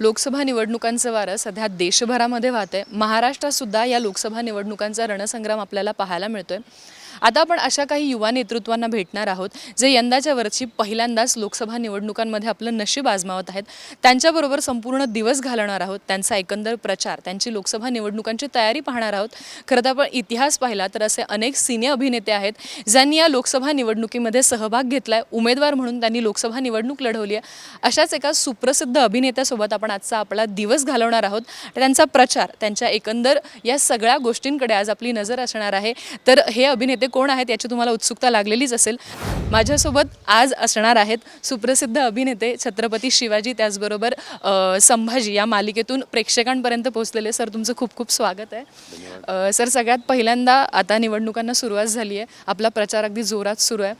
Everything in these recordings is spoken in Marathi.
लोकसभा निवडणुकांचं वारं सध्या देशभरामध्ये वाहत आहे महाराष्ट्रात सुद्धा या लोकसभा निवडणुकांचा रणसंग्राम आपल्याला पाहायला मिळतोय. आता आपण अशा काही युवा नेतृत्वांना भेटणार आहोत जे यंदाच्या वर्षी पहिल्यांदाच लोकसभा निवडणुकांमध्ये आपलं नशीब आजमावत आहेत. त्यांच्याबरोबर संपूर्ण दिवस घालणार आहोत त्यांचा एकंदर प्रचार त्यांची लोकसभा निवडणुकांची तयारी पाहणार आहोत. खरं तर आपण इतिहास पाहिला तर असे अनेक सिने अभिनेते आहेत ज्यांनी या लोकसभा निवडणुकीमध्ये सहभाग घेतलाय उमेदवार म्हणून त्यांनी लोकसभा निवडणूक लढवली आहे. अशाच एका सुप्रसिद्ध अभिनेत्यासोबत आपण आजचा आपला दिवस घालवणार आहोत. त्यांचा प्रचार त्यांच्या एकंदर या सगळ्या गोष्टींकडे आज आपली नजर असणार आहे. तर हे अभिनेते कोण आहेत याची तुम्हाला उत्सुकता लागलेलीच असेल. माझ्यासोबत आज असणार आहेत सुप्रसिद्ध अभिनेते छत्रपती शिवाजी त्याचबरोबर संभाजी या मालिकेतून प्रेक्षकांपर्यंत पोहोचलेले. सर तुमचं खूप खूप स्वागत आहे. सर सगळ्यात पहिल्यांदा आता निवडणुकांना सुरुवात झाली आहे. आपला प्रचार अगदी जोरात सुरू आहे.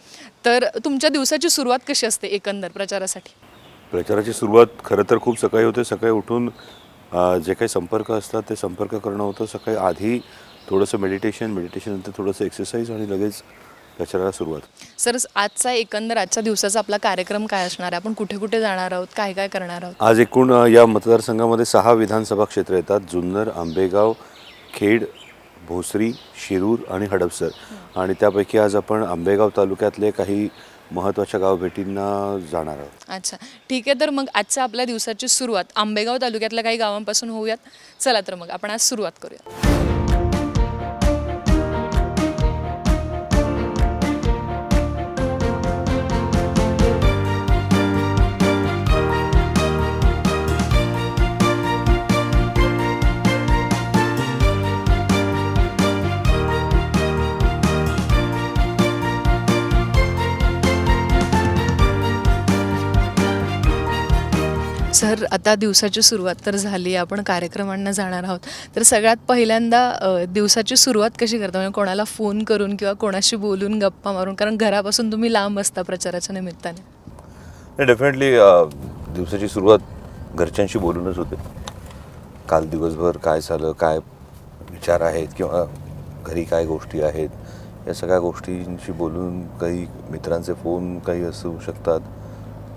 तर तुमच्या दिवसाची सुरुवात कशी असते एकंदर प्रचारासाठी? प्रचाराची सुरुवात खरं तर खूप सकाळी होते. सकाळी उठून जे काही संपर्क असतात ते संपर्क करणं होतं. सकाळी आधी थोडंसं मेडिटेशन मेडिटेशन नंतर थोडंसं एक्सरसाइज आणि लगेच प्रचाराला सुरुवात. सर आजचा एकंदर आजच्या दिवसाचा आपला कार्यक्रम काय असणार आहे? आपण कुठे कुठे जाणार आहोत? काय काय करणार आहोत? आज एकूण अ, या मतदारसंघामध्ये सहा विधानसभा क्षेत्र येतात. जुन्नर आंबेगाव खेड भोसरी शिरूर आणि हडपसर. आणि त्यापैकी आज आपण आंबेगाव तालुक्यातले काही महत्त्वाच्या गावभेटींना जाणार आहोत. अच्छा. ठीक आहे तर मग आजच्या आपल्या दिवसाची सुरुवात. आंबेगाव तालुक्यातल्या काही गावांपासून होऊयात. चला तर मग आपण आज सुरुवात करूया तर आता दिवसाची सुरुवात तर झाली आपण कार्यक्रमांना जाणार आहोत. तर सगळ्यात पहिल्यांदा दिवसाची सुरुवात कशी करता? म्हणजे कोणाला फोन करून किंवा कोणाशी बोलून गप्पा मारून? कारण घरापासून तुम्ही लांब असता प्रचाराच्या निमित्ताने. नाही डेफिनेटली दिवसाची सुरुवात घरच्यांशी बोलूनच होते. काल दिवसभर काय झालं काय विचार आहेत किंवा घरी काय गोष्टी आहेत या सगळ्या गोष्टींशी बोलून काही मित्रांचे फोन काही असू शकतात.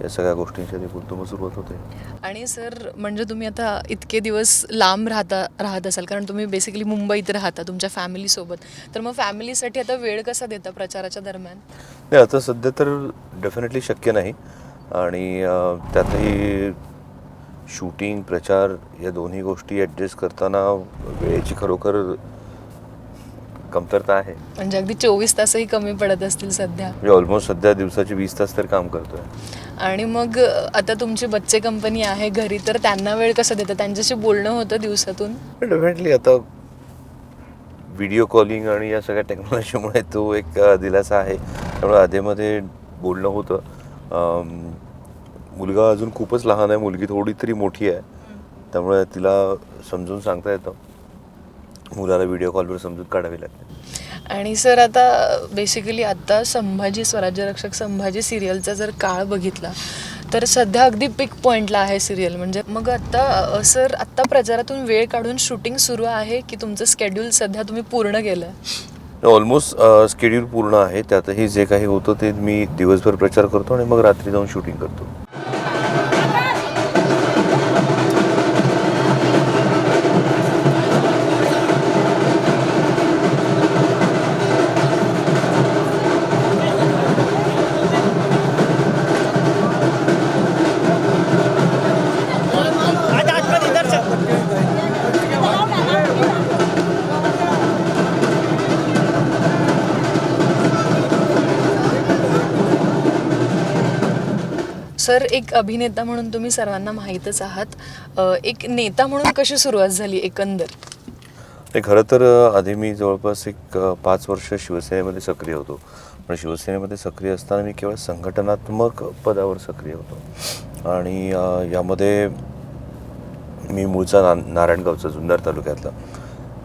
या सगळ्या गोष्टींशी आधी बोलतो मग सुरुवात होते. आणि सर म्हणजे तुम्ही आता इतके दिवस लांब राहता राहत असाल कारण तुम्ही बेसिकली मुंबईत राहता तुमच्या फॅमिलीसोबत तर मग फॅमिलीसाठी आता वेळ कसा देता प्रचाराच्या दरम्यान? नाही आता सध्या तर डेफिनेटली शक्य नाही. आणि अं, त्यातही शूटिंग प्रचार या दोन्ही गोष्टी ॲडजस्ट करताना वेळेची खरोखर कमतरता आहे. म्हणजे अगदी चोवीस तासही कमी पडत असतील सध्या. म्हणजे ऑलमोस्ट सध्या दिवसाचे वीस तास तर काम करतोय. आणि मग आता तुमची बच्चे कंपनी आहे घरी तर त्यांना वेळ कसा देतं? त्यांच्याशी बोलणं होतं दिवसातून. डेफिनेटली आता व्हिडिओ कॉलिंग आणि या सगळ्या टेक्नॉलॉजीमुळे तो एक दिलासा आहे. त्यामुळे आधीमध्ये बोलणं होतं. मुलगा अजून खूपच लहान आहे मुलगी थोडी तरी मोठी आहे. त्यामुळे तिला समजून सांगता येतं. मुलाला व्हिडिओ कॉलवर समजून काढावी लागते. आणि सर आता बेसिकली आत्ता संभाजी स्वराज्य रक्षक संभाजी सिरियलचा जर काळ बघितला तर सध्या अगदी पिक पॉईंटला आहे सिरियल म्हणजे मग आत्ता सर आत्ता प्रचारातून वेळ काढून शूटिंग सुरू आहे की तुमचं स्केड्यूल सध्या तुम्ही पूर्ण केलं ऑलमोस्ट स्केड्यूल पूर्ण आहे. त्यातही जे काही होतं ते मी दिवसभर प्रचार करतो आणि मग रात्री जाऊन शूटिंग करतो. सर एक अभिनेता म्हणून तुम्ही सर्वांना माहीतच आहात. एक नेता म्हणून कशी सुरुवात झाली एकंदर? ते खरं तर आधी मी जवळपास एक पाच वर्ष शिवसेनेमध्ये सक्रिय होतो. पण शिवसेनेमध्ये सक्रिय असताना मी केवळ संघटनात्मक पदावर सक्रिय होतो. आणि यामध्ये मी मूळचा ना नारायणगावचा जुन्नर तालुक्यातला.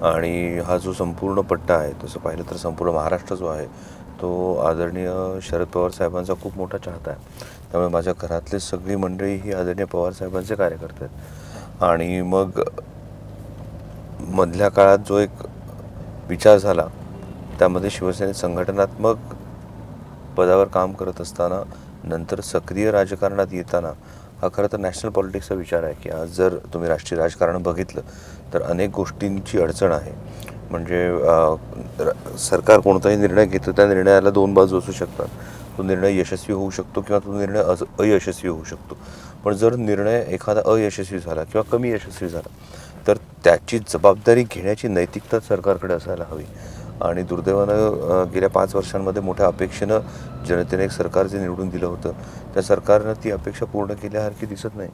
आणि हा जो संपूर्ण पट्टा आहे तसं पाहिलं तर संपूर्ण महाराष्ट्र जो आहे तो आदरणीय शरद पवार साहेबांचा खूप मोठा चाहता आहे. त्यामुळे माझ्या घरातले सगळी मंडळी ही आदरणीय पवार साहेबांचे कार्यकर्ते आहेत. आणि मग मधल्या काळात जो एक विचार झाला त्यामध्ये शिवसेने संघटनात्मक पदावर काम करत असताना नंतर सक्रिय राजकारणात येताना हा खरं तर नॅशनल पॉलिटिक्सचा विचार आहे की आज जर तुम्ही राष्ट्रीय राजकारण बघितलं तर अनेक गोष्टींची अडचण आहे. म्हणजे सरकार कोणताही निर्णय घेतं त्या निर्णयाला दोन बाजू असू शकतात. तो निर्णय यशस्वी होऊ शकतो किंवा तो निर्णय अस अयशस्वी होऊ शकतो. पण जर निर्णय एखादा अयशस्वी झाला किंवा कमी यशस्वी झाला तर त्याची जबाबदारी घेण्याची नैतिकता सरकारकडे असायला हवी. आणि दुर्दैवानं गेल्या पाच वर्षांमध्ये मोठ्या अपेक्षेनं जनतेने एक सरकार जे निवडून दिलं होतं त्या सरकारनं ती अपेक्षा पूर्ण केल्यासारखी दिसत नाही.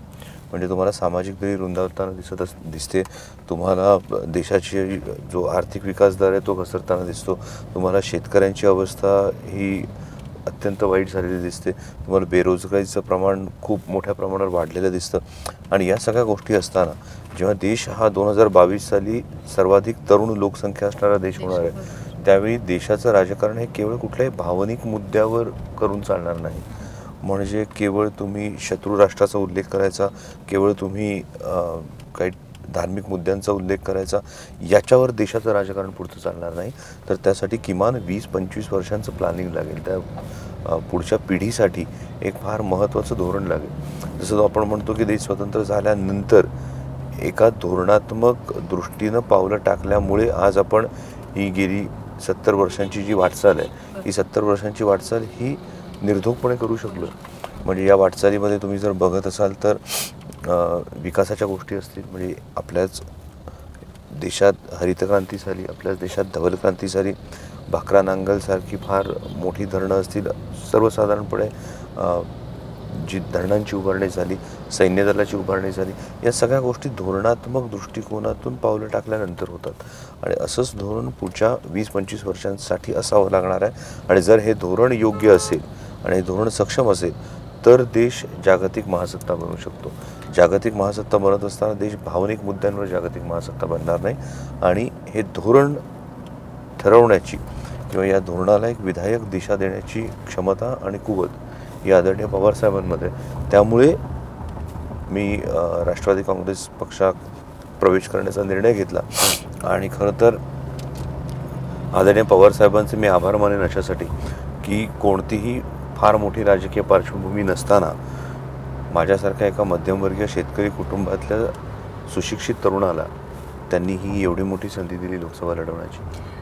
म्हणजे तुम्हाला सामाजिक दरी रुंदावताना दिसत अस दिसते. तुम्हाला देशाची जो आर्थिक विकास दर आहे तो घसरताना दिसतो. तुम्हाला शेतकऱ्यांची अवस्था ही अत्यंत वाईट झालेली दिसते. तुम्हाला बेरोजगारीचं प्रमाण खूप मोठ्या प्रमाणावर वाढलेलं दिसतं. आणि या सगळ्या गोष्टी असताना जेव्हा देश हा दोन हजार बावीस साली सर्वाधिक तरुण लोकसंख्या असणारा देश होणार आहे त्यावेळी देशाचं राजकारण हे केवळ कुठल्याही भावनिक मुद्द्यावर करून चालणार नाही. म्हणजे केवळ तुम्ही शत्रू राष्ट्राचा उल्लेख करायचा केवळ तुम्ही काही धार्मिक मुद्द्यांचा उल्लेख करायचा याच्यावर देशाचं राजकारण पुढचं चालणार नाही. तर त्यासाठी किमान वीस पंचवीस वर्षांचं प्लॅनिंग लागेल. त्या पुढच्या पिढीसाठी एक फार महत्त्वाचं धोरण लागेल. जसं आपण म्हणतो की देश स्वतंत्र झाल्यानंतर एका धोरणात्मक दृष्टीनं पावलं टाकल्यामुळे आज आपण ही गेली सत्तर वर्षांची जी वाटचाल आहे ही सत्तर वर्षांची वाटचाल ही निर्धोकपणे करू शकलो. म्हणजे या वाटचालीमध्ये तुम्ही जर बघत असाल तर विकासाच्या गोष्टी असतील. म्हणजे आपल्याच देशात हरितक्रांती झाली आपल्याच देशात धवलक्रांती झाली. भाकरा नांगलसारखी फार मोठी धरणं असतील. सर्वसाधारणपणे जी धरणांची उभारणी झाली सैन्य दलाची उभारणी झाली या सगळ्या गोष्टी धोरणात्मक दृष्टिकोनातून पावलं टाकल्यानंतर होतात. आणि असंच धोरण पुढच्या वीस पंचवीस वर्षांसाठी असावं लागणार आहे. आणि जर हे धोरण योग्य असेल आणि हे धोरण सक्षम असेल तर देश जागतिक महासत्ता बनू शकतो. जागतिक महासत्ता बनत असताना देश भावनिक मुद्द्यांवर जागतिक महासत्ता बनणार नाही. आणि हे धोरण ठरवण्याची किंवा या धोरणाला एक विधायक दिशा देण्याची क्षमता आणि कुवत ही आदरणीय पवारसाहेबांमध्ये त्यामुळे मी राष्ट्रवादी काँग्रेस पक्षात प्रवेश करण्याचा निर्णय घेतला. आणि खरं तर आदरणीय पवारसाहेबांचे मी आभार मानेन अशासाठी की कोणतीही फार मोठी राजकीय पार्श्वभूमी नसताना माझ्यासारख्या एका मध्यमवर्गीय शेतकरी कुटुंबातल्या सुशिक्षित तरुणाला त्यांनी ही एवढी मोठी संधी दिली लोकसभा लढवण्याची.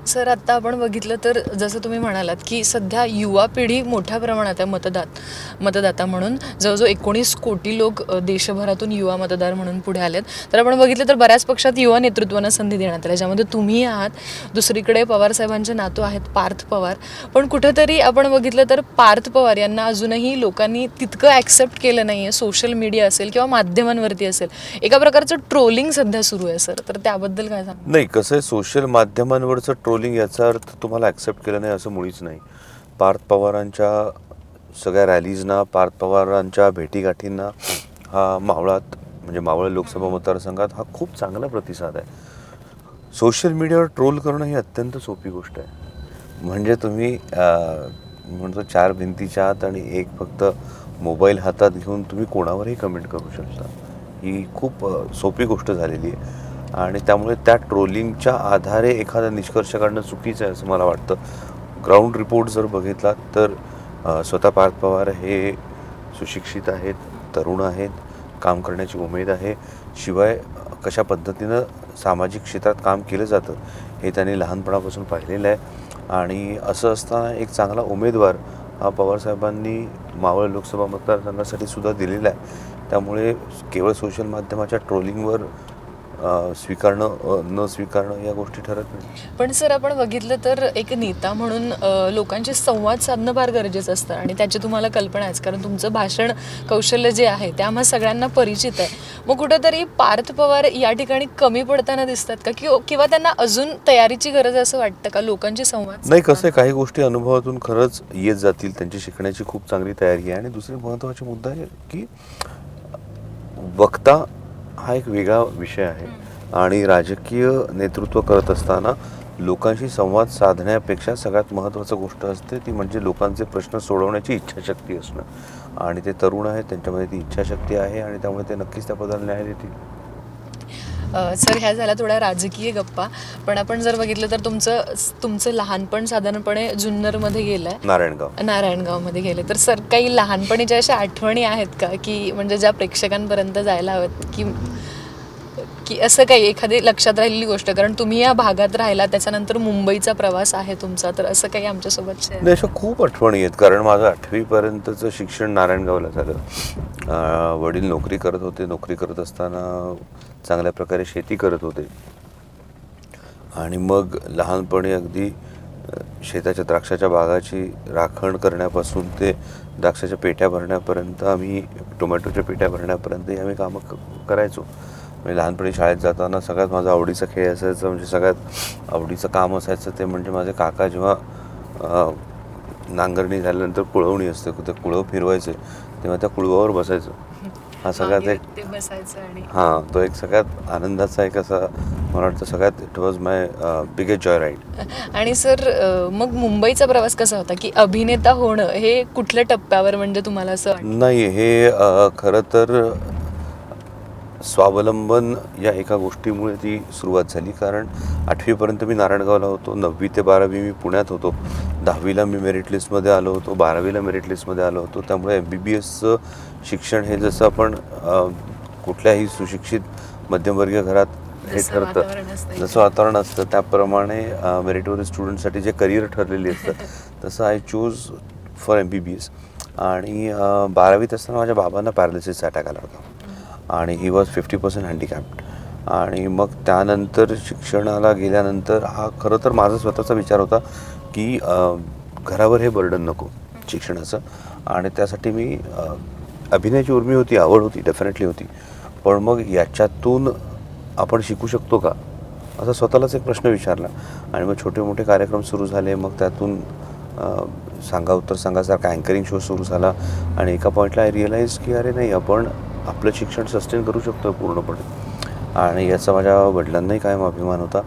सर आत्ता आपण बघितलं तर जसं तुम्ही म्हणालात की सध्या युवा पिढी मोठ्या प्रमाणात आहे मतदात मतदाता म्हणून. जवळजवळ एकोणीस कोटी लोक देशभरातून युवा मतदार म्हणून पुढे आलेत. तर आपण बघितलं तर बऱ्याच पक्षात युवा नेतृत्वानं संधी देण्यात आल्या ज्यामध्ये तुम्ही आहात. दुसरीकडे पवार साहेबांचे नातू आहेत पार्थ पवार. पण कुठंतरी आपण बघितलं तर पार्थ पवार यांना अजूनही लोकांनी तितकं ॲक्सेप्ट केलं नाही आहे सोशल मीडिया असेल किंवा माध्यमांवरती असेल. एका प्रकारचं ट्रोलिंग सध्या सुरू आहे सर. तर त्याबद्दल काय सांग नाही कसं आहे सोशल माध्यमांवरचं ट्रोलिंग याचा अर्थ तुम्हाला ॲक्सेप्ट केलं नाही असं मुळीच नाही. पार्थ पवारांच्या सगळ्या रॅलीजना पार्थ पवारांच्या भेटीगाठींना हा मावळात म्हणजे मावळ लोकसभा मतदारसंघात हा खूप चांगला प्रतिसाद आहे. सोशल मीडियावर ट्रोल करणं ही अत्यंत सोपी गोष्ट आहे. म्हणजे तुम्ही म्हणतो चार भिंतीच्या आत आणि एक फक्त मोबाईल हातात घेऊन तुम्ही कोणावरही कमेंट करू शकता. ही खूप सोपी गोष्ट झालेली आहे. आणि त्यामुळे त्या ट्रोलिंगच्या आधारे एखादा निष्कर्ष काढणं चुकीचं आहे असं मला वाटतं. ग्राउंड रिपोर्ट जर बघितला तर स्वतः पार्थ पवार हे सुशिक्षित आहेत तरुण आहेत काम करण्याची उमेद आहे. शिवाय कशा पद्धतीनं सामाजिक क्षेत्रात काम केलं जातं हे त्यांनी लहानपणापासून पाहिलेलं आहे. आणि असं असताना एक चांगला उमेदवार हा पवारसाहेबांनी मावळ लोकसभा मतदारसंघासाठी सुद्धा दिलेला आहे. त्यामुळे केवळ सोशल माध्यमाच्या ट्रोलिंगवर स्वीकारणं न स्वीकारणं या गोष्टी ठरत नाही. पण सर आपण बघितलं तर एक नेता म्हणून लोकांशी संवाद साधणं फार गरजेचं असतं आणि त्याची तुम्हाला कल्पना आहेच. कारण तुमचं भाषण कौशल्य जे आहे ते आम्हा सगळ्यांना परिचित आहे. मग कुठेतरी पार्थ पवार या ठिकाणी कमी पडताना दिसतात का? कि किंवा त्यांना अजून तयारीची गरज असं वाटतं का? लोकांची संवाद नाही कसं काही गोष्टी अनुभवातून खरंच येत जातील. त्यांची शिकण्याची खूप चांगली तयारी आहे. आणि दुसरी महत्त्वाची मुद्दा आहे की वक्ता हा एक वेगळा विषय आहे. आणि राजकीय नेतृत्व करत असताना लोकांशी संवाद साधण्यापेक्षा सगळ्यात महत्त्वाचं गोष्ट असते ती म्हणजे लोकांचे प्रश्न सोडवण्याची इच्छाशक्ती असणं. आणि ते तरुण आहेत त्यांच्यामध्ये ती इच्छाशक्ती आहे आणि त्यामुळे ते नक्कीच त्या पदाला न्याय देतील. सर ह्या झाल्या थोड्या राजकीय गप्पा. पण आपण जर बघितलं तर तुमचं तुमचं लहानपण साधारणपणे जुन्नरमध्ये गेलं आहे नारायणगाव. नारायणगावमध्ये गेले तर सर काही लहानपणीच्या अशा आठवणी आहेत का? की म्हणजे ज्या प्रेक्षकांपर्यंत जायला हव्यात की की असं काही एखादी लक्षात राहिलेली गोष्ट कारण तुम्ही या भागात राहिला त्याच्यानंतर मुंबईचा प्रवास आहे तुमचा तर असं काही आमच्यासोबत अशा खूप आठवणी आहेत कारण माझं आठवीपर्यंतचं शिक्षण नारायणगावला झालं. वडील नोकरी करत होते नोकरी करत असताना चांगल्या प्रकारे शेती करत होते. आणि मग लहानपणी अगदी शेताच्या द्राक्षाच्या बागाची राखण करण्यापासून ते द्राक्षाच्या पेट्या भरण्यापर्यंत आम्ही टोमॅटोच्या पेट्या भरण्यापर्यंतही आम्ही कामं करायचो. म्हणजे लहानपणी शाळेत जाताना सगळ्यात माझा आवडीचा खेळ असायचा म्हणजे सगळ्यात आवडीचं काम असायचं ते म्हणजे माझे काका जेव्हा नांगरणी झाल्यानंतर कुळवणी असते ते कुळव फिरवायचे तेव्हा त्या कुळवावर बसायचं. हा सगळ्यात एक हां तो एक सगळ्यात आनंदाचा एक असा मला वाटतं सगळ्यात it was my biggest joy ride आणि सर मग मुंबईचा प्रवास कसा होता की अभिनेता होणं हे कुठल्या टप्प्यावर म्हणजे तुम्हाला असं नाही हे खरं तर स्वावलंबन या एका गोष्टीमुळे ती सुरुवात झाली. कारण आठवीपर्यंत मी नारायणगावला होतो नववी ते बारावी मी पुण्यात होतो. दहावीला मी मेरिट लिस्टमध्ये आलो होतो बारावीला मेरिट लिस्टमध्ये आलो होतो. त्यामुळे एम बी बी एसचं शिक्षण हे जसं आपण कुठल्याही सुशिक्षित मध्यमवर्गीय घरात हे ठरतं. जसं वातावरण असतं त्याप्रमाणे मेरिटवरील स्टुडंटसाठी जे करिअर ठरलेली असतं तसं I choose for M B B S आणि बारावीत असताना माझ्या बाबांना पॅरालिसिसचा अटॅक आला होता. आणि he was fifty percent handicapped आणि मग त्यानंतर शिक्षणाला गेल्यानंतर हा खरं तर माझा स्वतःचा विचार होता की घरावर हे बर्डन नको शिक्षणाचं. आणि त्यासाठी मी अभिनयाची उर्मी होती आवड होती डेफिनेटली होती. पण मग याच्यातून आपण शिकू शकतो का? असा स्वतःलाच एक प्रश्न विचारला. आणि मग छोटे मोठे कार्यक्रम सुरू झाले. मग त्यातून सांगा उत्तर सांगासारखा अँकरिंग शो सुरू झाला. आणि एका पॉईंटला आय रिअलाईज की अरे नाही आपण आपलं शिक्षण सस्टेन करू शकतो पूर्णपणे. आणि याचा माझ्या वडिलांनाही कायम अभिमान होता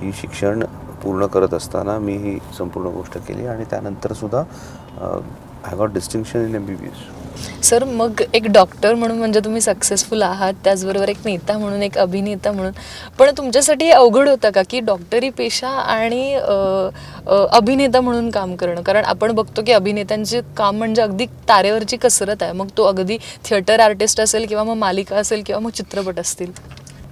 की शिक्षण पूर्ण करत असताना मी ही संपूर्ण गोष्ट केली आणि त्यानंतरसुद्धा I got distinction in M B B S sir मग एक डॉक्टर म्हणून म्हणजे तुम्ही सक्सेसफुल आहात त्याचबरोबर एक नेता म्हणून एक अभिनेता म्हणून. पण तुमच्यासाठी अवघड होतं का की डॉक्टरी पेशा आणि अभिनेता म्हणून काम करणं? कारण आपण बघतो की अभिनेत्यांचे काम म्हणजे अगदी तारेवरची कसरत आहे. मग तो अगदी थिएटर आर्टिस्ट असेल किंवा मग मालिका असेल किंवा मग चित्रपट असतील.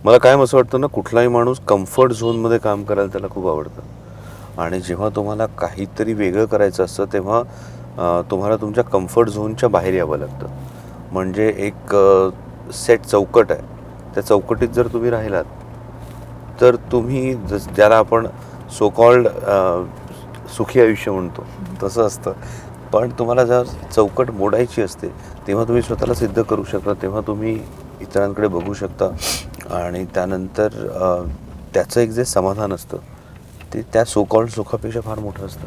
मला कायम असं वाटतं ना कुठलाही माणूस कम्फर्ट झोनमध्ये काम करायला त्याला खूप आवडतं. आणि जेव्हा तुम्हाला काहीतरी वेगळं करायचं असतं तेव्हा तुम्हाला तुमच्या कम्फर्ट झोनच्या बाहेर यावं लागतं. म्हणजे एक सेट चौकट आहे. त्या चौकटीत जर तुम्ही राहिलात तर तुम्ही जस ज्याला आपण सो कॉल्ड सुखी आयुष्य म्हणतो तसं असतं. पण तुम्हाला जर चौकट मोडायची असते तेव्हा तुम्ही स्वतःला सिद्ध करू शकता तेव्हा तुम्ही इतरांकडे बघू शकता. आणि त्यानंतर त्याचं एक जे समाधान असतं ते त्या सो कॉल्ड सुखापेक्षा फार मोठं असतं.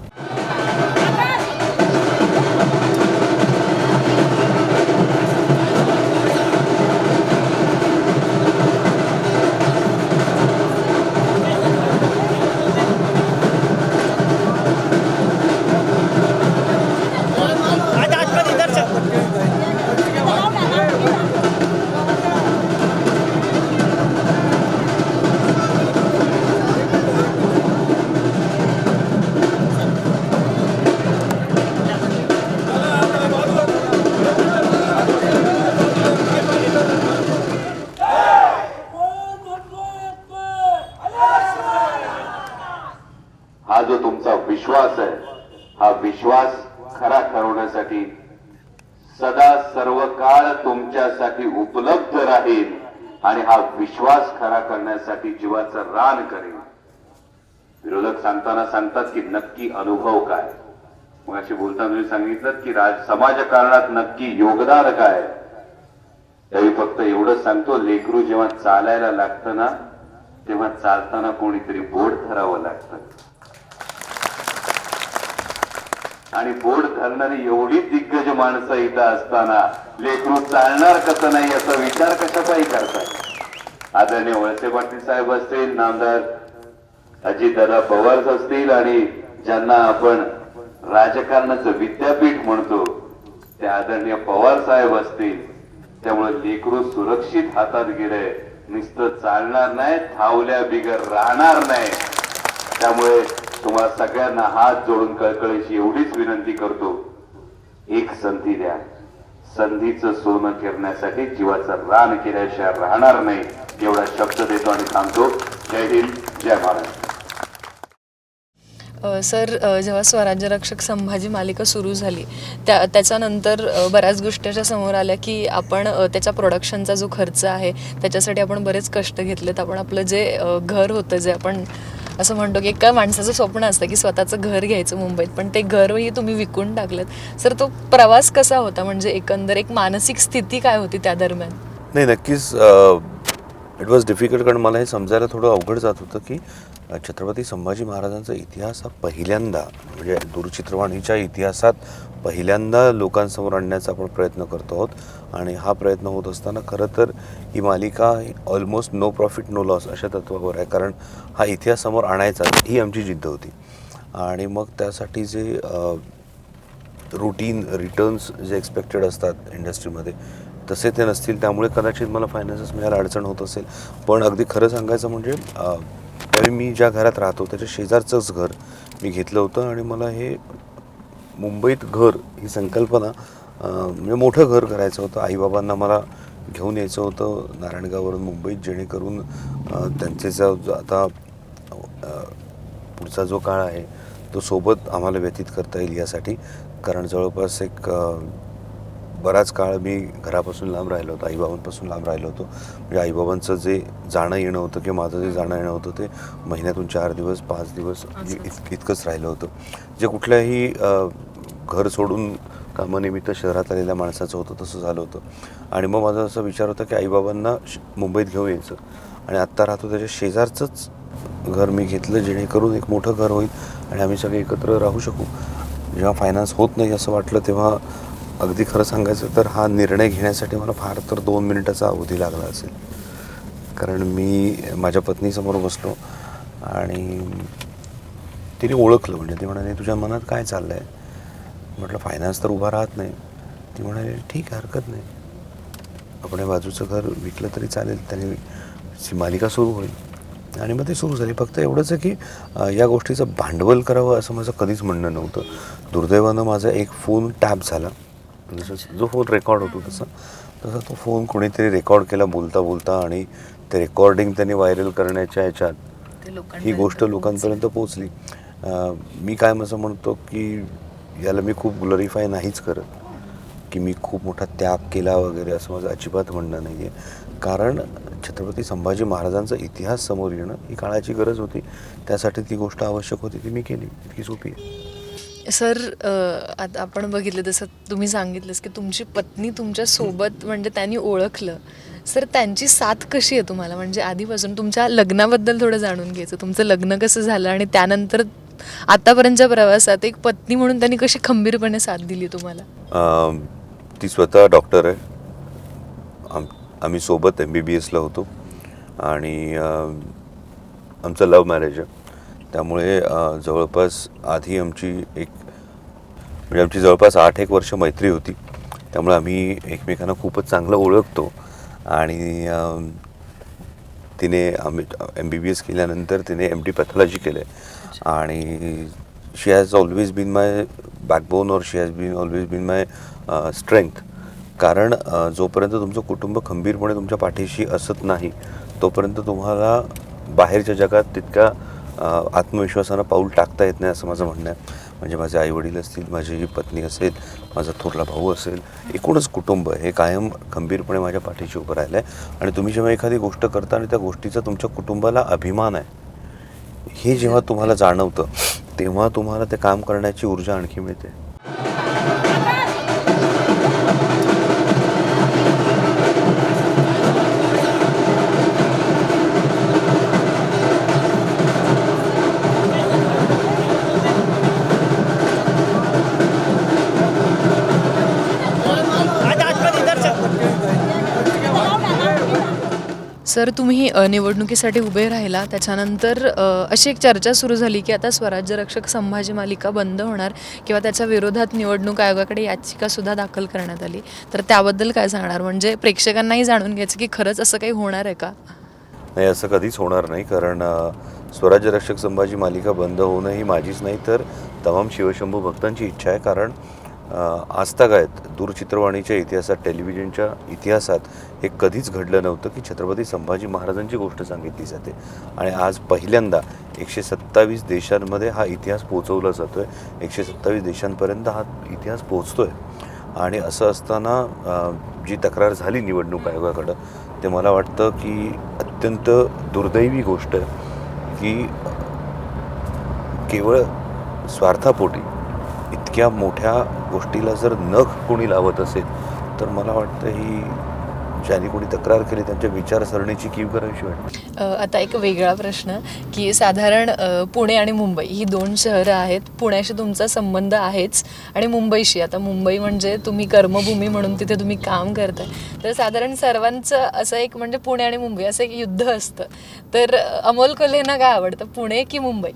राहील आणि हा विश्वास खरा करण्यासाठी जीवाचं रान करेल. विरोधक सांगताना सांगतात की नक्की अनुभव काय? मग अशी बोलताना तुम्ही सांगितलं की राज समाजकारणात नक्की योगदान काय? त्यावेळी फक्त एवढंच सांगतो लेकरू जेव्हा चालायला लागतं ना तेव्हा चालताना कोणीतरी बोट धरावं लागतं. आणि बोट धरणारी एवढी दिग्गज माणसं इथं असताना लेकरू चालणार कसं नाही याचा विचार कशाचाही करतात आदरणीय वळसे पाटील साहेब असतील नामदार अजितदादा पवार असतील आणि ज्यांना आपण राजकारणाचं विद्यापीठ म्हणतो ते आदरणीय पवार साहेब असतील. त्यामुळे लेकरू सुरक्षित हातात गेले नुसतं चालणार नाही थावल्या बिगर राहणार नाही त्यामुळे तुम्हाला सगळ्यांना हात जोडून कळकळीची एवढीच विनंती करतो. एक संधी द्या. संधीचं सोनं करण्यासाठी जीवाचं रान केल्याशिवाय राहणार नाही एवढा शब्द देतो आणि थांबतो जय हिंद जय महाराष्ट्र सर जेव्हा स्वराज्य रक्षक संभाजी मालिका सुरू झाली त्या त्याच्यानंतर बऱ्याच गोष्टी अशा समोर आल्या की आपण त्याच्या प्रोडक्शनचा जो खर्च आहे त्याच्यासाठी आपण बरेच कष्ट घेतलेत. आपण आपलं जे घर होतं जे आपण असं म्हणतो की एका माणसाचं स्वप्न असतं की स्वतःचं घर घ्यायचं मुंबईत पण ते घरही तुम्ही विकून टाकलं सर तो प्रवास कसा होता? म्हणजे एकंदर एक मानसिक स्थिती काय होती त्या दरम्यान? नाही नक्कीच इट वॉज डिफिकल्ट कारण मला हे समजायला थोडं अवघड जात होतं की छत्रपती संभाजी महाराजांचा इतिहास हा पहिल्यांदा म्हणजे दूरचित्रवाणीच्या इतिहासात पहिल्यांदा लोकांसमोर आणण्याचा आपण प्रयत्न करतो आहोत. आणि हा प्रयत्न होत असताना खरं तर ही मालिका almost no profit no loss अशा तत्वावर आहे. कारण हा इतिहास समोर आणायचा ही आमची जिद्द होती. आणि मग त्यासाठी जे रुटीन रिटर्न्स जे एक्सपेक्टेड असतात इंडस्ट्रीमध्ये तसे ते नसतील. त्यामुळे कदाचित मला फायनान्सेस मिळायला अडचण होत असेल. पण अगदी खरं सांगायचं म्हणजे त्यावेळी मी ज्या घरात राहतो त्याच्या शेजारचंच घर मी घेतलं होतं. आणि मला हे मुंबईत घर ही संकल्पना म्हणजे मोठं घर करायचं होतं. आईबाबांना मला घेऊन यायचं होतं. नारायणगाववरून मुंबईत जेणेकरून त्यांचे जो आता पुढचा जो काळ आहे तो सोबत आम्हाला व्यतीत करता येईल यासाठी. कारण जवळपास एक बराच काळ मी घरापासून लांब राहिलो होतो. आईबाबांपासून लांब राहिलो होतो. म्हणजे आईबाबांचं जे जाणं येणं होतं किंवा माझं जे जाणं येणं होतं ते महिन्यातून चार दिवस पाच दिवस इत- इतकंच राहिलं होतं. जे कुठल्याही घर सोडून कामानिमित्त शहरात आलेल्या माणसाचं होतं तसं झालं होतं. आणि मग माझा असा विचार होता की आईबाबांना श- मुंबईत घेऊन यायचं. आणि आत्ता राहतो त्याच्या शेजारचंच घर मी घेतलं जेणेकरून एक मोठं घर होईल आणि आम्ही सगळे एकत्र राहू शकू. जेव्हा फायनान्स होत नाही असं वाटलं तेव्हा अगदी खरं सांगायचं तर हा निर्णय घेण्यासाठी मला फार तर दोन मिनिटाचा अवधी लागला असेल. कारण मी माझ्या पत्नीसमोर बसलो आणि तिने ओळखलं. म्हणजे ती म्हणाली तुझ्या मनात काय चाललं आहे म्हटलं फायनान्स तर उभा राहत नाही. ती म्हणाली ठीक आहे हरकत नाही. आपण बाजूचं घर विकलं तरी चालेल त्याने मालिका सुरू होईल. आणि मग ते सुरू झाली. फक्त एवढंच आहे की या गोष्टीचं भांडवल करावं असं माझं कधीच म्हणणं नव्हतं. दुर्दैवानं माझा एक फोन टॅप झाला. जसं जो फोन रेकॉर्ड होतो तसा तसा तो फोन कोणीतरी रेकॉर्ड केला बोलता बोलता आणि ते रेकॉर्डिंग त्यांनी व्हायरल करण्याच्या ह्याच्यात ही गोष्ट लोकांपर्यंत पोहोचली. अं, मी काय असं म्हणतो की याला मी खूप ग्लोरीफाय नाहीच करत. की मी खूप मोठा त्याग केला वगैरे असं माझं अजिबात म्हणणं नाही आहे कारण छत्रपती संभाजी महाराजांचा इतिहास समोर येणं ही काळाची गरज होती. त्यासाठी ती गोष्ट आवश्यक होती ती मी केली. इतकी सोपी आहे. सर आता आपण बघितलं जसं तुम्ही सांगितलंस की तुमची पत्नी तुमच्यासोबत म्हणजे त्यांनी ओळखलं. सर त्यांची साथ कशी आहे तुम्हाला? म्हणजे आधीपासून तुमच्या लग्नाबद्दल थोडं जाणून घ्यायचं. तुमचं लग्न कसं झालं आणि त्यानंतर आतापर्यंतच्या प्रवासात एक पत्नी म्हणून त्यांनी कशी खंबीरपणे साथ दिली तुम्हाला? ती स्वतः डॉक्टर आहे. आम आम्ही सोबत एम बी बी एसला होतो. आणि आमचं लव्ह मॅरेज आहे. त्यामुळे जवळपास आधी आमची एक म्हणजे आमची जवळपास आठ एक वर्ष मैत्री होती. त्यामुळे आम्ही एकमेकांना खूपच चांगलं ओळखतो. आणि तिने आम्ही एम बी बी एस केल्यानंतर तिने एम डी पॅथॉलॉजी केलं आहे आणि she has always been my backbone और she has been always been my strength कारण uh, जोपर्यंत तुमचं कुटुंब खंबीरपणे तुमच्या पाठीशी असत नाही तोपर्यंत तुम्हाला बाहेरच्या जगात तितक्या uh, आत्मविश्वासानं पाऊल टाकता येत नाही असं माझं म्हणणं आहे. म्हणजे माझे आईवडील असतील माझी पत्नी असेल माझा थोरला भाऊ असेल एकूणच कुटुंब हे कायम खंबीरपणे माझ्या पाठीशी उभं राहिलं आहे आणि तुम्ही जेव्हा एखादी गोष्ट करता आणि त्या गोष्टीचा तुमच्या कुटुंबाला अभिमान आहे हे जेव्हा तुम्हाला जाणवतं तेव्हा तुम्हाला ते काम करण्याची ऊर्जा आणखी मिळते. सर तुम्ही अ, निवडणुकीसाठी उभे राहिला. त्याच्यानंतर अ, अशी एक चर्चा सुरू झाली की आता स्वराज्य रक्षक संभाजी मालिका बंद होणार किंवा त्याच्या विरोधात निवडणूक आयोगाकडे याचिकासुद्धा दाखल करण्यात आली. तर त्याबद्दल काय सांगणार? म्हणजे प्रेक्षकांनाही जाणून घ्यायचं की खरंच असं काही होणार आहे का? नाही असं कधीच होणार नाही. कारण अ, स्वराज्य रक्षक संभाजी मालिका बंद होणं ही माझीच नाही तर तमाम शिवशंभू भक्तांची इच्छा आहे. कारण आजतक आजतागायत दूरचित्रवाणीच्या इतिहासात टेलिव्हिजनच्या इतिहासात हे कधीच घडलं नव्हतं की छत्रपती संभाजी महाराजांची गोष्ट सांगितली जाते. आणि आज पहिल्यांदा एकशे सत्तावीस देशांमध्ये हा इतिहास पोचवला जातो आहे एकशे सत्तावीस देशांपर्यंत हा इतिहास पोचतो आहे आणि असं असताना जी तक्रार झाली निवडणूक आयोगाकडं ते मला वाटतं की अत्यंत दुर्दैवी गोष्ट आहे की केवळ स्वार्थापोटी इतक्या मोठ्या गोष्टीला जर नख कोणी लावत असेल तर मला वाटतं ही ज्यांनी कोणी तक्रार केली त्यांच्या विचारसरणीची कीव करावीशी वाटते? आता एक वेगळा प्रश्न की साधारण पुणे आणि मुंबई ही दोन शहरं आहेत. पुण्याशी तुमचा संबंध आहेच आणि मुंबईशी. आता मुंबई म्हणजे तुम्ही कर्मभूमी म्हणून तिथे तुम्ही काम करताय. तर साधारण सर्वांचं असं एक म्हणजे पुणे आणि मुंबई असं एक युद्ध असतं. तर अमोल कोल्हेंना काय आवडतं पुणे की मुंबई?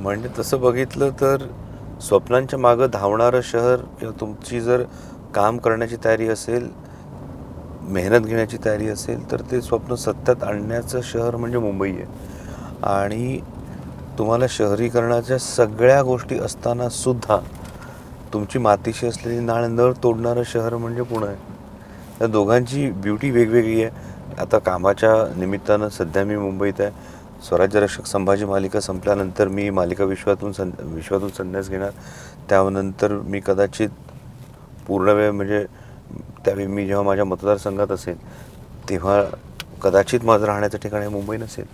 म्हणजे तसं बघितलं तर स्वप्नांच्या मागं धावणारं शहर किंवा तुमची जर काम करण्याची तयारी असेल मेहनत घेण्याची तयारी असेल तर ते स्वप्न सत्यात आणण्याचं शहर म्हणजे मुंबई आहे. आणि तुम्हाला शहरीकरणाच्या सगळ्या गोष्टी असताना सुद्धा तुमची मातीशी असलेली नाळ न तोडणारं शहर म्हणजे पुणे. आहे त्या दोघांची ब्युटी वेगवेगळी आहे. आता कामाच्या निमित्तानं सध्या मी मुंबईत आहे. स्वराज्य रक्षक संभाजी मालिका संपल्यानंतर मी मालिका विश्वातून सं विश्वातून संन्यास घेणार. त्यानंतर मी कदाचित पूर्ण वेळ म्हणजे त्यावेळी मी जेव्हा माझ्या मतदारसंघात असेल तेव्हा कदाचित माझं राहण्याचं ठिकाण हे मुंबई नसेल.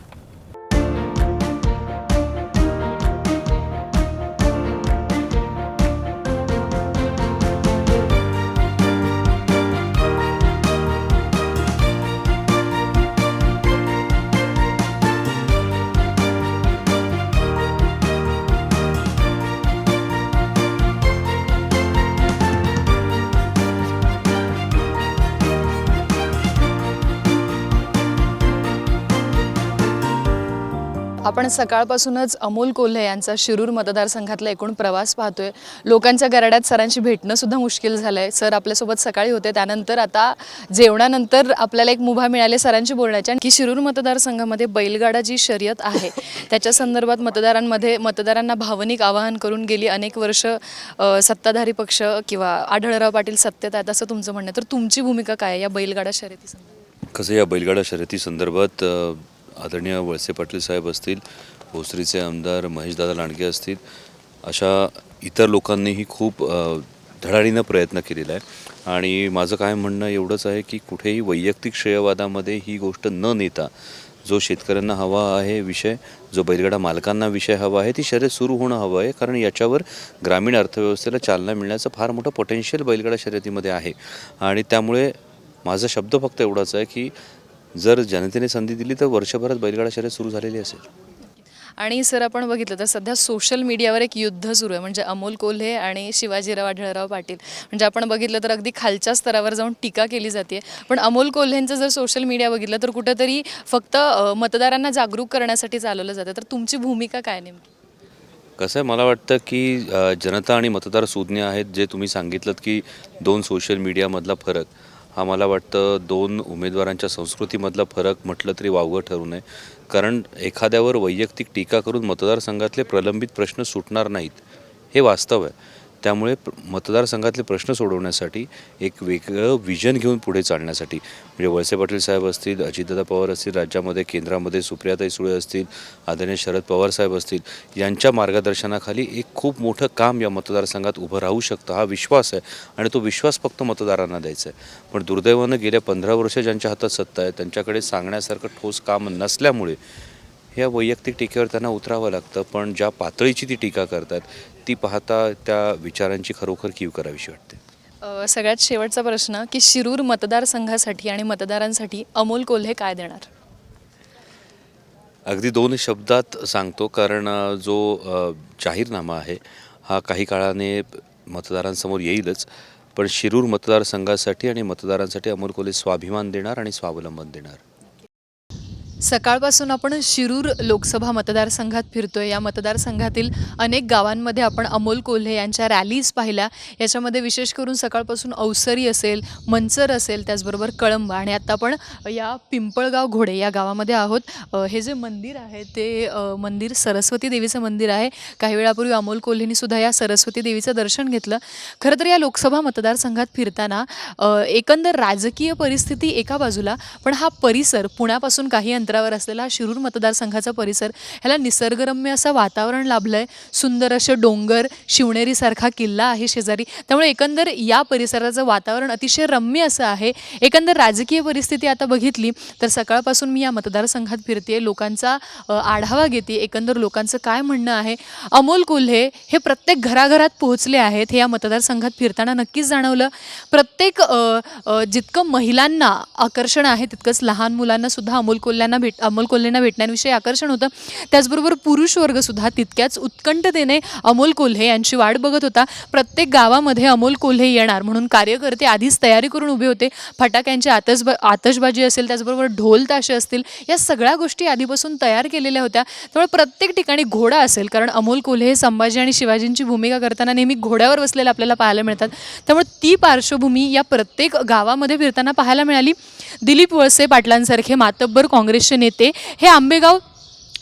आपण सकाळपासूनच अमोल कोल्हे यांचा शिरूर मतदारसंघातला एकूण प्रवास पाहतोय. लोकांच्या गराड्यात सरांशी भेटणं सुद्धा मुश्किल झालं आहे सर आपल्यासोबत सकाळी होते. त्यानंतर आता जेवणानंतर आपल्याला एक मुभा मिळाली सरांशी बोलण्याची. आणि की शिरूर मतदारसंघामध्ये बैलगाडा जी शर्यत आहे त्याच्या संदर्भात मतदारांमध्ये मतदारांना भावनिक आवाहन करून गेली अनेक वर्ष सत्ताधारी पक्ष किंवा आढळराव पाटील सत्तेत आहेत असं तुमचं म्हणणं तर तुमची भूमिका काय या बैलगाडा शर्यती संदर्भात? कसं या बैलगाडा शर्यती संदर्भात आदरणीय वळसे पाटील साहेब असतील भोसरीचे आमदार महेशदादा लांडगे असतील अशा इतर लोकांनीही खूप धडाडीनं प्रयत्न केलेला आहे. आणि माझं काय म्हणणं एवढंच आहे की कुठेही वैयक्तिक श्रेयवादामध्ये ही गोष्ट न नेता जो शेतकऱ्यांना हवा आहे विषय जो बैलगाडा मालकांना विषय हवा आहे ती शर्यत सुरू होणं हवं आहे. कारण याच्यावर ग्रामीण अर्थव्यवस्थेला चालना मिळण्याचं फार मोठं पोटेन्शियल बैलगाडा शर्यतीमध्ये आहे. आणि त्यामुळे माझा शब्द फक्त एवढाच आहे की जर जनतेने संधी दिली तर वर्षभरात बैलगाडा शर्यत सुरू झालेली असेल. आणि सर आपण बघितलं तर सध्या सोशल मीडियावर एक युद्ध सुरू आहे. म्हणजे अमोल कोल्हे आणि शिवाजीराव आढळराव पाटील. म्हणजे आपण बघितलं तर अगदी खालच्या स्तरावर जाऊन टीका केली जाते. पण अमोल कोल्हेंचं जर सोशल मीडिया बघितलं तर कुठंतरी फक्त मतदारांना जागरूक करण्यासाठी चालवलं जातं. तर तुमची भूमिका काय नेमकी? कसं आहे मला वाटतं की जनता आणि मतदार सुज्ञ आहेत जे तुम्ही सांगितलं की दोन सोशल मीडियामधला फरक. हा मला वाटतं दोन उमेदवारांच्या संस्कृतीमधला फरक म्हटलं तरी वावगं ठरू नये. कारण एखाद्यावर वैयक्तिक टीका करून मतदारसंघातले प्रलंबित प्रश्न सुटणार नाहीत हे वास्तव आहे. त्यामुळे मतदारसंघातले प्रश्न सोडवण्यासाठी एक वेगळं विजन घेऊन पुढे चालण्यासाठी. म्हणजे वळसे पाटील साहेब असतील अजितदादा पवार असतील राज्यामध्ये केंद्रामध्ये सुप्रियाताई सुळे असतील आदरणीय शरद पवार साहेब असतील यांच्या मार्गदर्शनाखाली एक खूप मोठं काम या मतदारसंघात उभं राहू शकतं हा विश्वास आहे. आणि तो विश्वास फक्त मतदारांना द्यायचा आहे. पण दुर्दैवानं गेल्या पंधरा वर्ष ज्यांच्या हातात सत्ता आहे त्यांच्याकडे सांगण्यासारखं ठोस काम नसल्यामुळे या वैयक्तिक टीकेवर त्यांना उतरावं लागतं पण ज्या पातळीची ती टीका करतात ती पाहता त्या विचारांची खरोखर कीव करावीशी वाटते. सगळ्यात शेवटचा प्रश्न की शिरूर मतदारसंघासाठी आणि मतदारांसाठी अमोल कोल्हे काय देणार? अगदी दोन शब्दात सांगतो कारण जो जाहीरनामा आहे हा काही काळाने मतदारांसमोर येईलच पण शिरूर मतदारसंघासाठी आणि मतदारांसाठी अमोल कोल्हे स्वाभिमान देणार आणि स्वावलंबन देणार. सकाळपासून आपण शिरूर लोकसभा मतदारसंघात फिरतोय. या मतदारसंघातील अनेक गावांमध्ये आपण अमोल कोल्हे यांच्या रॅलीज पाहिल्या. याच्यामध्ये विशेष करून सकाळपासून अवसरी असेल मंचर असेल त्याचबरोबर कळंब आणि आत्ता आपण या पिंपळगाव घोडे या गावामध्ये आहोत. हे जे मंदिर आहे ते मंदिर सरस्वती देवीचं मंदिर आहे. काही वेळापूर्वी अमोल कोल्हेनी सुद्धा या सरस्वती देवीचं दर्शन घेतलं. खरं तर या लोकसभा मतदारसंघात फिरताना एकंदर राजकीय परिस्थिती एका बाजूला पण हा परिसर पुण्यापासून काही अंतर अंतरावर असलेला हा शिरूर मतदारसंघाचा परिसर ह्याला निसर्गरम्य असं वातावरण लाभलं आहे सुंदर असे डोंगर शिवनेरीसारखा किल्ला आहे शेजारी. त्यामुळे एकंदर या परिसराचं वातावरण अतिशय रम्य असं आहे. एकंदर राजकीय परिस्थिती आता बघितली तर सकाळपासून मी या मतदारसंघात फिरते लोकांचा आढावा घेते एकंदर लोकांचं काय म्हणणं आहे? अमोल कोल्हे हे प्रत्येक घराघरात पोहोचले आहेत. हे या मतदारसंघात फिरताना नक्कीच जाणवलं. प्रत्येक जितकं महिलांना आकर्षण आहे तितकंच लहान मुलांना सुद्धा अमोल कोल्ह्यांना भेट अमोल कोल्हेंना भेटण्याविषयी आकर्षण होतं. त्याचबरोबर पुरुष वर्ग सुद्धा तितक्याच उत्कंठतेने अमोल कोल्हे यांची वाट बघत होता. प्रत्येक गावामध्ये अमोल कोल्हे येणार म्हणून कार्यकर्ते आधीच तयारी करून उभे होते. फटाक्यांची आतसब आतषबाजी असेल त्याचबरोबर ढोल ताशे असतील या सगळ्या गोष्टी आधीपासून तयार केलेल्या होत्या. त्यामुळे प्रत्येक ठिकाणी घोडा असेल कारण अमोल कोल्हे हे संभाजी आणि शिवाजींची भूमिका करताना नेहमी घोड्यावर बसलेले आपल्याला पाहायला मिळतात. त्यामुळे ती पार्श्वभूमी या प्रत्येक गावामध्ये फिरताना पाहायला मिळाली. दिलीप वळसे पाटलांसारखे मातब्बर काँग्रेस दिसून येते. हे आंबेगाव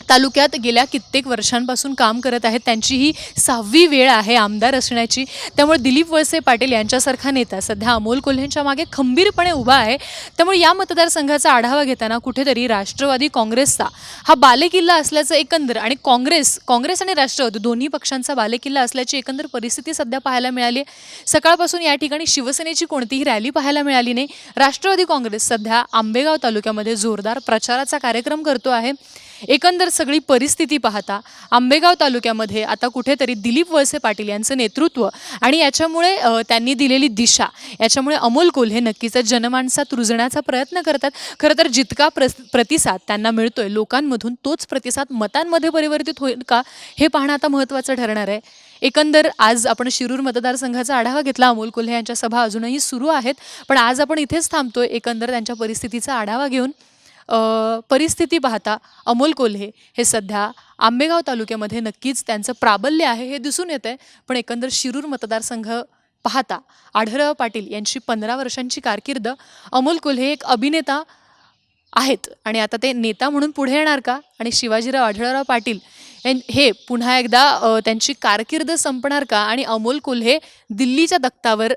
तालुक्यात गेल्या कित्येक वर्षांपासून काम करत आहेत. त्यांची ही सहावी वेळ आहे आमदार असण्याची. त्यामुळे दिलीप वळसे पाटील यांच्यासारखा नेता सध्या अमोल कोल्हेंच्या मागे खंबीरपणे उभा आहे. त्यामुळे या मतदारसंघाचा आढावा घेताना कुठेतरी राष्ट्रवादी काँग्रेसचा हा बालेकिल्ला असल्याचं एकंदर आणि काँग्रेस काँग्रेस आणि राष्ट्रवादी दोन्ही पक्षांचा बालेकिल्ला असल्याची एकंदर परिस्थिती सध्या पाहायला मिळाली आहे. सकाळपासून या ठिकाणी शिवसेनेची कोणतीही रॅली पाहायला मिळाली नाही. राष्ट्रवादी काँग्रेस सध्या आंबेगाव तालुक्यामध्ये जोरदार प्रचाराचा कार्यक्रम करतो आहे. एकंदर सगळी परिस्थिती पाहता आंबेगाव तालुक्यामध्ये आता कुठेतरी दिलीप वळसे पाटील यांचं नेतृत्व आणि याच्यामुळे त्यांनी दिलेली दिशा याच्यामुळे अमोल कोल्हे नक्कीच जनमानसात रुजण्याचा प्रयत्न करतात. खरं तर जितका प्रस प्रतिसाद त्यांना मिळतोय लोकांमधून तोच प्रतिसाद मतांमध्ये परिवर्तित होईल का हे पाहणं आता महत्त्वाचं ठरणार आहे. एकंदर आज आपण शिरूर मतदारसंघाचा आढावा घेतला अमोल कोल्हे यांच्या सभा अजूनही सुरू आहेत पण आज आपण इथेच थांबतोय एकंदर त्यांच्या परिस्थितीचा आढावा घेऊन. परिस्थिती पाहता अमोल कोल्हे हे सध्या आंबेगाव तालुक्यामध्ये नक्कीच त्यांचं प्राबल्य आहे हे दिसून येतं आहे पण एकंदर शिरूर मतदारसंघ पाहता आढळराव पाटील यांची पंधरा वर्षांची कारकीर्द अमोल कोल्हे एक अभिनेता आहेत. आणि आता ते नेता म्हणून पुढे येणार का? आणि शिवाजीराव आढळराव पाटील हे पुन्हा एकदा त्यांची कारकीर्द संपणार का? आणि अमोल कोल्हे दिल्लीच्या तख्तावर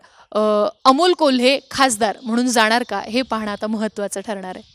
अमोल कोल्हे खासदार म्हणून जाणार का? हे पाहणं आता महत्त्वाचं ठरणार आहे.